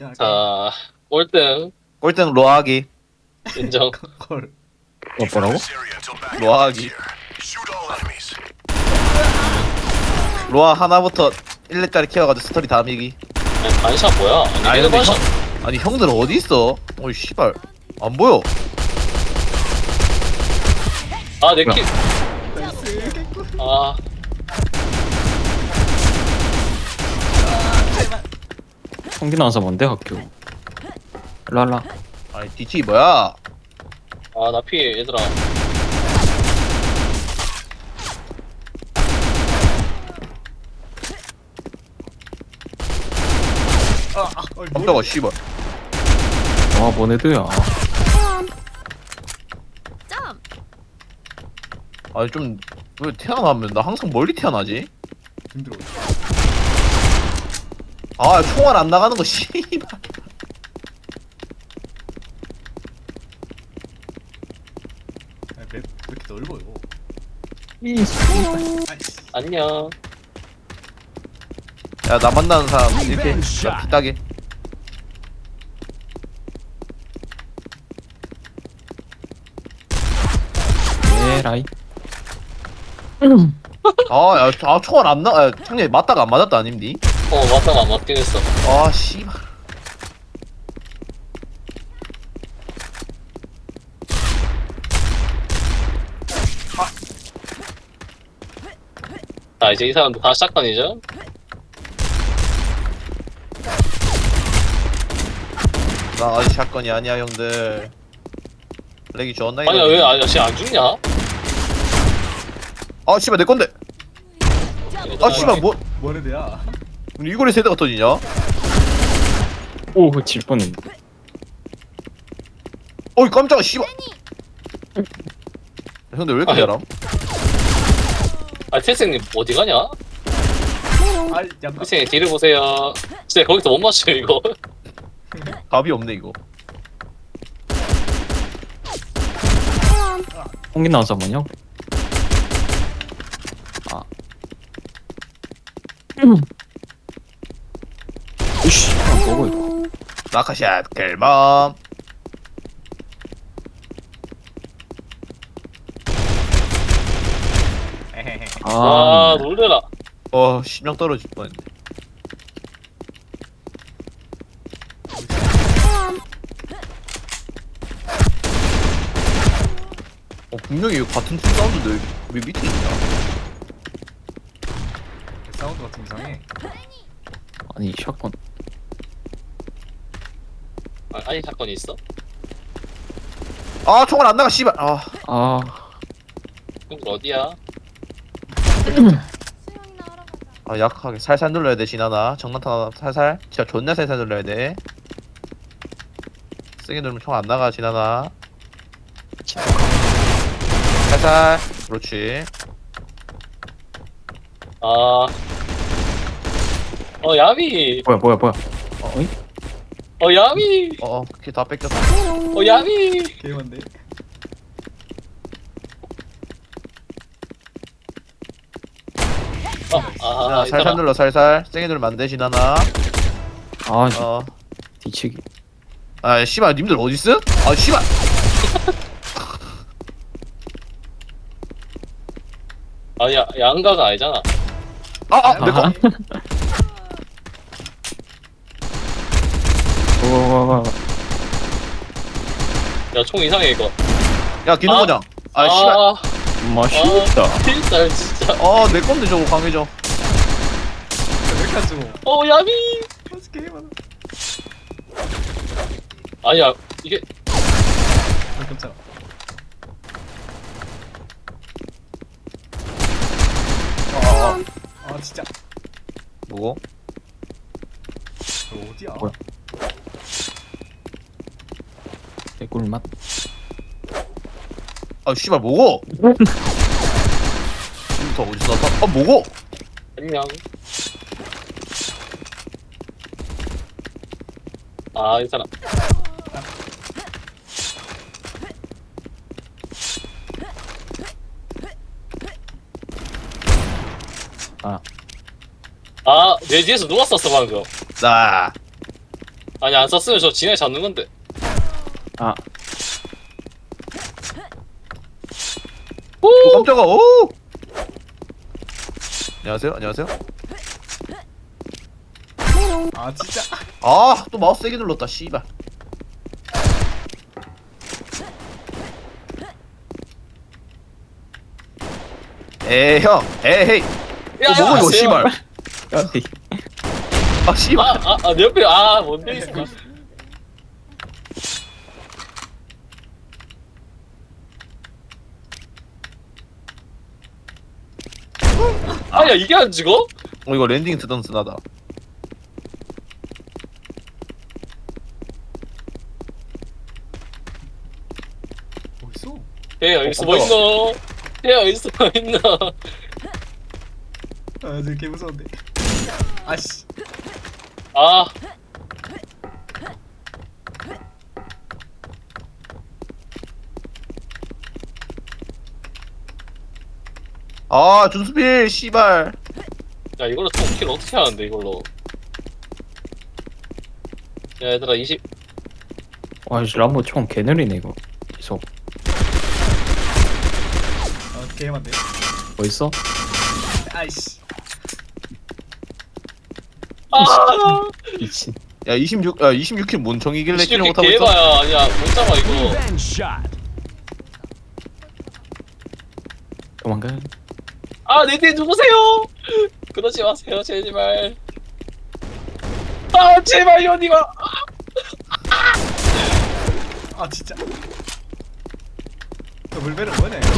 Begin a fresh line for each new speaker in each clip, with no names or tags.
1등
자, 꼴등
꼴등 로아기
인정.
걸.
어, 뭐라고?
로아기 로아 하나부터 1렙짜리 키워가지고 스토리 다 미기
아니, 반샷 뭐야? 아니,
아니, 근데
반샷.
아니 형들 어디 있어? 어이 씨발 안 보여
아, 내 킬. 아,
성기 나와서 뭔데 학교 랄라
아니 뒤치 뭐야
아, 나 피, 얘들아.
아, 아,
깜짝아 씨발
와 뭐네드야
점!
아니 좀왜 태어나면 나 항상 멀리 태어나지?
힘들어.
아 총알 안 나가는 거 씨발
아, 맵, 왜 이렇게 넓어요?
이
아이씨.
안녕.
야 나 만나는 사람 이렇게 피따게
에라이
아야 아, 총알 안 나.. 아, 창렬 맞다가 안 맞았다 아님니?
어, 맞다가 안 맞긴 했어.
아 씨발
자, 이제 이 사람도 다 샷건이죠?
나 아직 샷건이 아니야 형들 렉이 존나
아니야,
이러네.
왜, 아, 쟤안 죽냐?
아 씨발 내 건데 아 씨발 뭐
뭐래도야.
이거리 세대가 터지냐?
오질 뻔했네
어이 깜짝아 씨발 형들 왜 이렇게
아니.
잘함?
아, 태생님 어디 가냐?
아, 야,
태생님 뒤를 보세요. 진짜 거기서 못 맞춰요, 이거.
답이 없네 이거
성기 나와서 뭐냐 아 으씨 아, 뭐고 이거
켈범
에헤헤.
와,
아
놀래라.
어 심장 떨어질 뻔했네 어 분명히 이거 같은 팀 사운드인데 왜 밑에 있냐?
사운드가 좀 이상해.
아니 샷건
아, 아니, 샷건이 있어?
아 총알 안 나가 씨발. 아.
아.
어디야?
수영이나 하러 가자.
아 약하게 살살 눌러야 돼 신하나. 정난타 하나 살살. 진짜 존나 살살 눌러야 돼. 세게 누르면 총 안 나가 신하나. 살살. 그렇지.
아. 어, 야미!
뭐야 뭐야 뭐야.
어, 야미!
어어 키다 뺏겼어
어, 야미!
게임한데.
어, 아,
자,
이
살살. 눌러 살살 세게 누르면 안돼 신하나
아 씨,
어
뒤치기
아 씨발 님들 어딨어? 아 씨발
아, 야, 양가가 아니잖아.
아 아 내꺼
아. 와 와와
야, 총 이상해, 이거.
야 기능고장 아 씨발
아,
맛있다
아, 필살, 진짜.
어내 건데 저거 강해져
왜 이렇게 안 죽어?
어, 야미!
게임하다.
아니야, 이게,
아, 깜짝아.
아
아, 진짜.
뭐고?
저 어디야?
뭐야? 개꿀맛
아 씨발 뭐고? 지금부터 어디서 나타? 아 뭐고?
안녕. 아, 이 사람.
아
아, 내 뒤에서 누가 썼어, 방금.
나
아니 안 쐈으면 저 진해 잡는 건데
아.
오! 깜짝아. 오! 안녕하세요. 안녕하세요.
아 진짜.
아 또 마우스 세게 눌렀다. 씨발. 에형. 에헤이.
야,
어, 뭐고 이거
아세요?
씨발 아 씨발.
아아내 옆에 아 뭔데 있어 아야 이게 안 죽어?
어 이거 랜딩 드던스나다
어딨어?
얘 어디서
어,
뭐 있노? 얘 어디서 뭐 있노?
아 되게 무서운데 아씨
아
아 준수필 씨발.
야 이걸로 통킬 어떻게 하는데 이걸로? 야 얘들아
20와 씨, 람보 총 개느리네 이거. 계속.
아 게임한데?
뭐 있어?
아이씨.
아!
미친.
야 26, 야 26킬 뭔 정이길래 킬을
이렇게
못하고 있어?
개봐야 아니야 못 잡아 이거.
도망가
아 내 뒤에 누구세요? 그러지 마세요 제발 아 제발요 니가.
아 진짜. 더블벨은 뭐냐 이거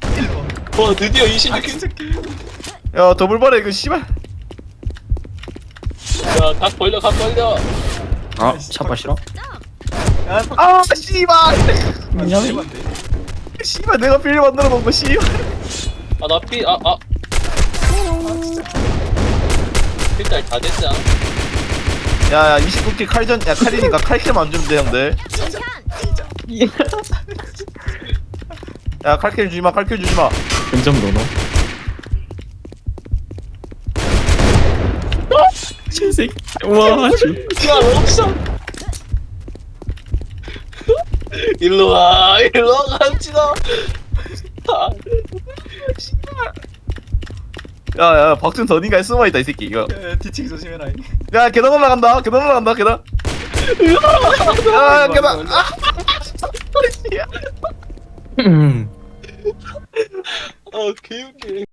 1번.
와 드디어
아
26킬
진짜
게야 더블바레 이거 씨발.
야 각 벌려 각 벌려.
아 차파 싫어?
아,
아 씨발.
아. 게임한데
씨발 내가 필 만들어 놓은 거 씨발
아나 피 아아
아 진짜
필달 다 됐지 않아?
야야 29킬 칼전 야 칼이니까 칼캠 안 주면 돼 형들. 야 칼캠 주지마 칼캠 주지마
노노 신새끼 와 씨.
야 럭션 일로 와 일로 와 갑시다. 아,
야야 박준서 어딘가에 숨어있다 이 새끼 이거.
야, 뒤치기 조심해라
야 계단 올라간다 계단 올라간다 계단. 야 계단. 아
음.
아 개웃기